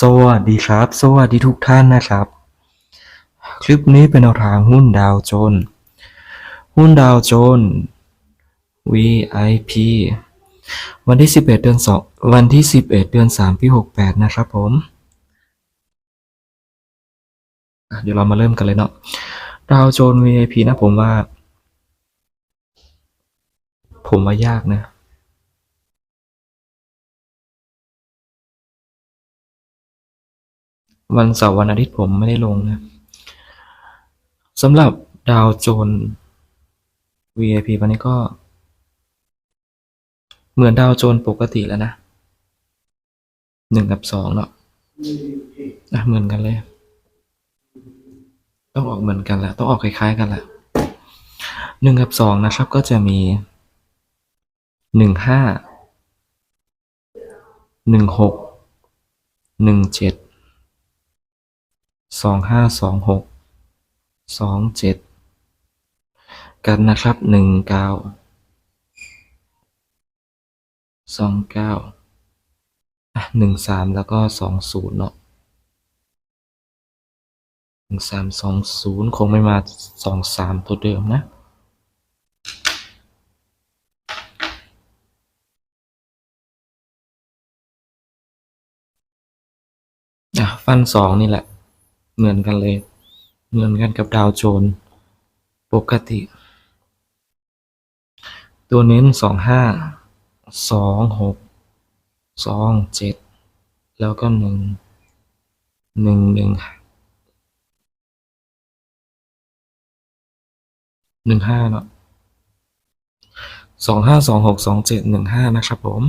สวัสดีครับ สวัสดีทุกท่านนะครับ คลิปนี้เป็นแนวทางหุ้นดาวโจน หุ้นดาวโจน VIP วันที่ 11 เดือน 2 วันที่ 11 เดือน 3 ปี 68 นะครับผม เดี๋ยวเรามาเริ่มกันเลยเนาะ ดาวโจน VIP นะผมว่า ผมว่ายากนะ วันเสาร์วันอาทิตย์ผมไม่ได้ลงนะสำหรับดาวโจน VIP วันนี้ก็ เหมือนดาวโจนปกติแล้วนะหนึ่งกับสองเนาะอะเหมือนกันเลย ต้องออกเหมือนกันแหละต้องออกคล้าย ๆ กันแหละหนึ่งกับสองนะครับ ก็จะมีหนึ่งห้าหนึ่งหกหนึ่งเจ็ด สองห้าสองหกสองเจ็ดกันนะครับหนึ่งเก้าสองเก้าหนึ่งสามแล้วก็สองศูนย์เนาะหนึ่งสามสองศูนย์คงไม่มาสองสามตัวเดิมนะอะฟันสองนี่แหละ เหมือนกันเลย เหมือนกันกับดาวโจน ปกติ ตัวเน้นสองห้าสองหกสองเจ็ดแล้วก็หนึ่งหนึ่งหนึ่งหนึ่งห้าเนาะสองห้าสองหกสองเจ็ดหนึ่งห้านะครับผม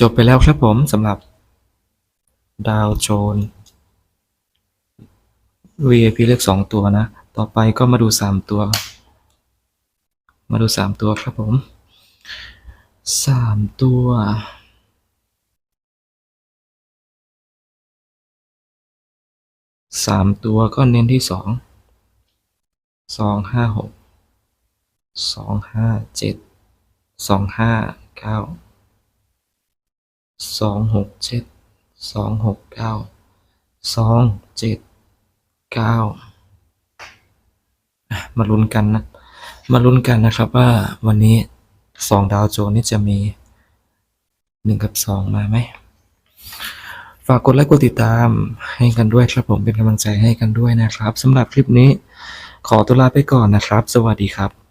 จบไปแล้วครับผมสำหรับดาวโจน VIP เลือกสองตัวนะ ต่อไปก็มาดูสามตัว มาดูสามตัวครับผมสามตัว สามตัวก็เน้นที่สองสองห้าหกสองห้าเจ็ดสองห้าเก้า สองหกเจ็ดสองหกเก้าสองเจ็ดเก้ามาลุ้นกันนะ มาลุ้นกันนะครับว่าวันนี้สองดาวโจนนี่จะมีหนึ่งกับสองมาไหม ฝากกดไลค์กดติดตามให้กันด้วยครับผมเป็นกำลังใจให้กันด้วยนะครับสำหรับคลิปนี้ขอตัวลาไปก่อนนะครับ สวัสดีครับ